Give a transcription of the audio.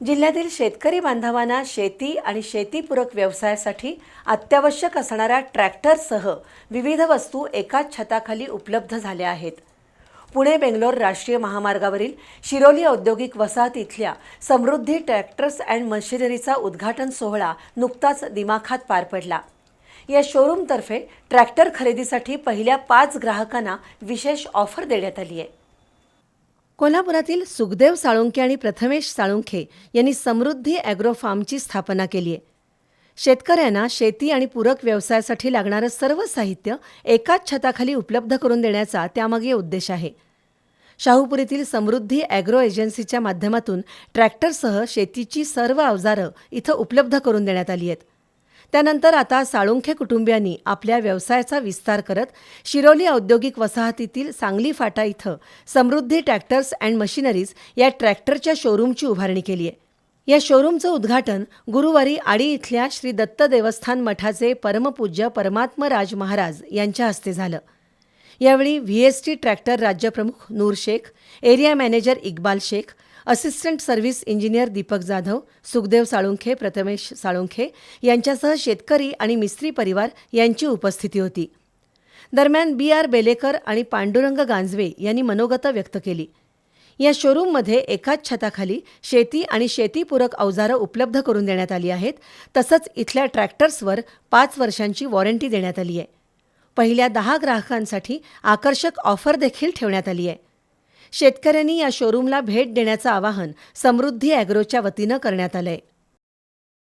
जिल्ह्यातील शेतकरी बांधवांना शेती आणि शेतीपूरक व्यवसायासाठी अत्यावश्यक असणाऱ्या ट्रॅक्टरसह विविध वस्तू एकाच छताखाली उपलब्ध झाल्या आहेत. पुणे बेंगलोर राष्ट्रीय महामार्गावरील शिरोली औद्योगिक वसाहत इथल्या समृद्धी ट्रॅक्टर्स अँड मशिनरीचा उद्घाटन सोहळा नुकताच दिमाखात पार पडला. या शोरूमतर्फे ट्रॅक्टर खरेदीसाठी पहिल्या पाच ग्राहकांना विशेष ऑफर देण्यात आली आहे. कोल्हापुरातील सुखदेव साळुंखे आणि प्रथमेश साळुंखे यांनी समृद्धी ॲग्रो फार्मची स्थापना केली आहे. शेतकऱ्यांना शेती आणि पूरक व्यवसायासाठी लागणारं सर्व साहित्य एकाच छताखाली उपलब्ध करून देण्याचा त्यामागे उद्देश आहे. शाहूपुरीतील समृद्धी ॲग्रो एजन्सीच्या माध्यमातून ट्रॅक्टरसह शेतीची सर्व अवजारं इथं उपलब्ध करून देण्यात आली आहेत. त्यानंतर आता साळुंखे कुटुंबियांनी आपल्या व्यवसायाचा विस्तार करत शिरोली औद्योगिक वसाहतीतील सांगली फाटा इथं समृद्धी ट्रॅक्टर्स अँड मशिनरीज या ट्रॅक्टरच्या शोरूमची उभारणी केली आहे. या शोरूमचं उद्घाटन गुरुवारी आडी इथल्या श्री दत्त देवस्थान मठाचे परमपूज्य परमात्मराज महाराज यांच्या हस्ते झालं. यावेळी V S T tractor राज्यप्रमुख Noor Shaikh area manager Iqbal Shaikh assistant service engineer Deepak Jadhav Sukhdev Salunkhe Prathamesh Salunkhe यांच्यासह शेतकरी आणि मिस्त्री परिवार यांची उपस्थिती होती. दरम्यान बी आर बेलेकर आणि पांडुरंग गांजवे यांनी मनोगत व्यक्त केली. या शोरूममध्ये एकाच छताखाली शेती आणि शेतीपूरक अवजारं उपलब्ध करून देण्यात आली आहेत तसंच इथल्या ट्रॅक्टर्सवर पाच वर्षांची वॉरंटी देण्यात आली आहे पहिल्या दहा ग्राहकांसाठी आकर्षक ऑफर देखील ठेवण्यात आली आहे शेतकऱ्यांनी या शोरूमला भेट देण्याचं आवाहन समृद्धी अॅग्रोच्या वतीनं करण्यात आलं आहे